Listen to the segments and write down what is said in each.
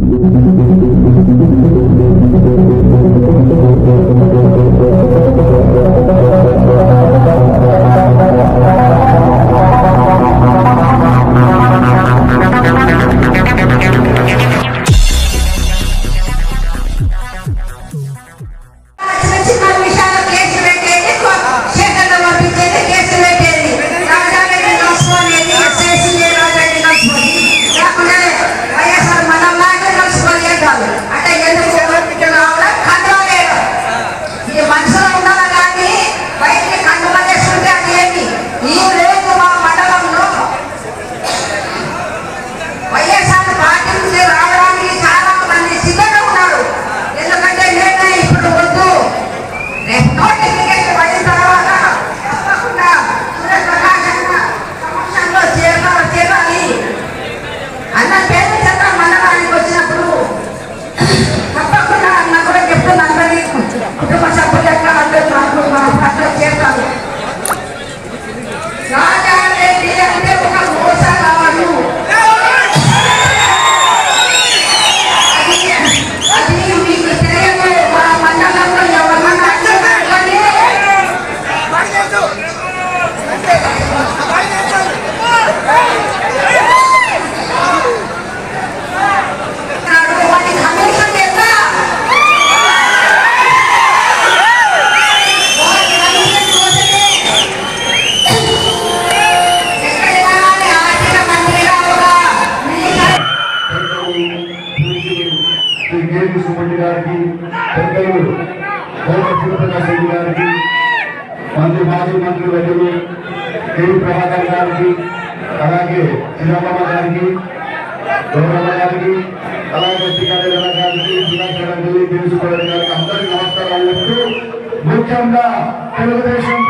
Thank you. Shivaprakash Reddy గారికి మంత్రి మాజీ మంత్రులు వెళ్ళి కేవీ ప్రభాకర్ గారికి అలాగే చిన్నమ్మ గారికి గౌరమ్మ గారికి అలాగే శ్రీకాళ గారికి శ్రీకాకుళం తెలుసుకోవడం గారికి అందరికీ నమస్కారాలు చెప్తూ ముఖ్యంగా తెలుగుదేశం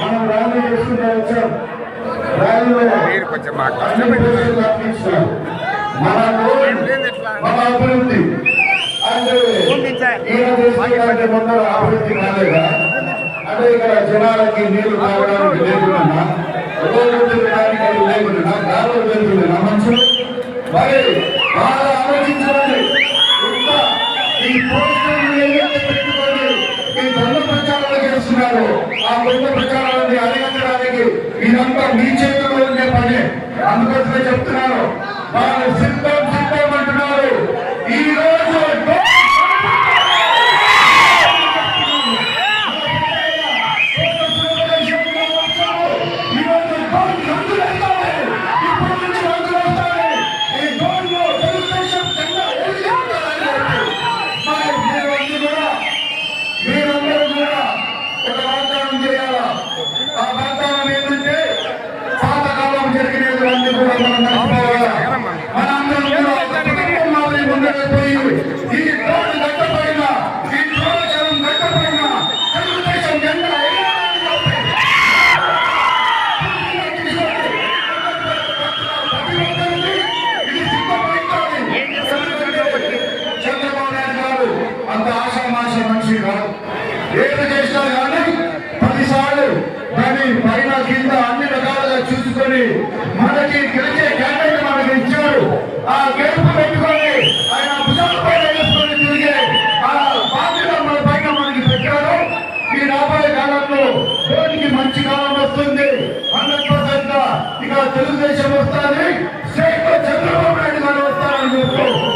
మనం ర్యాలీ చేసుకుంటూ వచ్చాం. మీరు కొంచెం మా కష్టపెట్టి అభివృద్ధి కాలేదా అంటే ఇక్కడ జనాలకి నీళ్ళు తాగడానికి లేకుండా రోజు లేకుండా గాలి పెరుగుతున్నా మనుషులు మరి బాగా ఆలోచించాలి ఈ పోస్టులు చేస్తున్నారు. ఆ గొప్ప ప్రచారాన్ని అరగించడానికి మీరంతా మీ చేతిలో ఉండే పని. అందుకోసమే చెప్తున్నారు వాళ్ళు సిద్ధం Vamos తెలుగుదేశం వస్తానని చంద్రబాబు నాయుడు గారు వస్తారని చెప్తూ